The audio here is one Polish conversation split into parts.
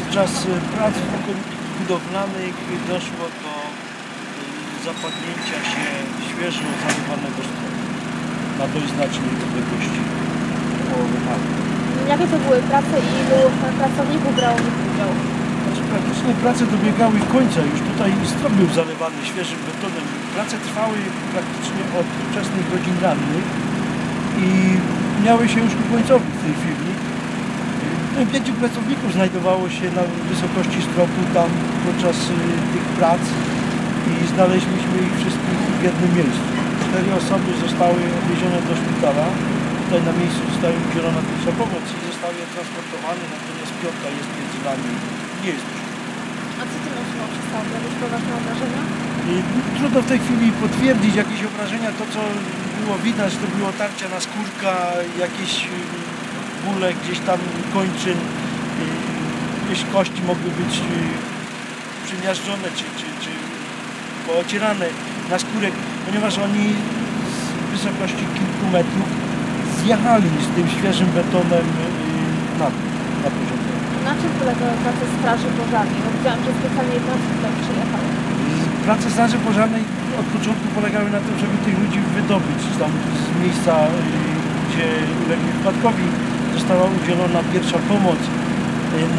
Podczas y, prac budowlanych doszło do y, zapadnięcia się świeżo zalewanego stroju na dość znacznej odległości połowy hali. Jakie to były prace i ilu pracowników brało w nich udział? Znaczy praktycznie prace dobiegały końca. Już tutaj strop był zalewany świeżym betonem. Prace trwały praktycznie od wczesnych godzin rannych i miały się już ku końcowi w tej chwili. No, Pięciu pracowników znajdowało się na wysokości stropu tam podczas y, tych prac i znaleźliśmy ich wszystkich w jednym miejscu. Cztery osoby zostały odwiezione do szpitala. Tutaj na miejscu została udzielona pierwsza pomoc i zostały transportowane, natomiast piąta jest między nami nie jest już. A co tym osobom się stało? Jakieś poważne obrażenia? I Trudno w tej chwili potwierdzić jakieś obrażenia. To, co było widać, to było tarcia na skórka, jakieś y, bóle gdzieś tam kończyn, y, jakieś kości mogły być y, przymiażdżone czy, czy, czy poocierane na skórek, ponieważ oni z wysokości kilku metrów zjechali z tym świeżym betonem y, na na. Na czym polegały prace straży pożarnej? Bo widziałam, że specjalnie jednostki tutaj przyjechały. Prace straży pożarnej od początku polegały na tym, żeby tych ludzi wydobyć tam z miejsca, y, gdzie ulegli wypadkowi. Została udzielona pierwsza pomoc. Y,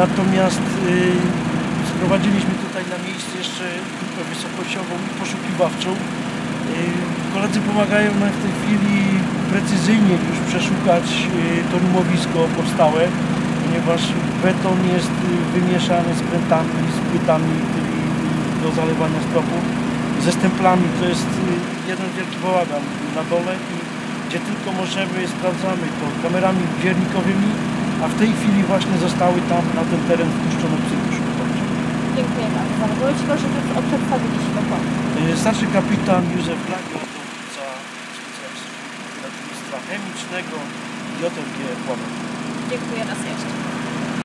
Natomiast y, sprowadziliśmy tutaj na miejsce jeszcze grupę wysokościową i poszukiwawczą. Y, Koledzy pomagają nam w tej chwili precyzyjnie już przeszukać to rumowisko powstałe, ponieważ beton jest wymieszany z prętami, z płytami do zalewania stropu, ze stemplami. To jest jeden wielki bałagan na dole i gdzie tylko możemy sprawdzamy to kamerami dziernikowymi, a w tej chwili właśnie zostały tam na ten teren wpuszczone psy poszukiwawcze. Dziękuję bardzo. Ci proszę, że przedstawili się dokładnie. Y, Starszy kapitan Józef Blagio, dowódca specjalistów ratownictwa chemicznego i JG Płamek. Dziękuję raz jeszcze.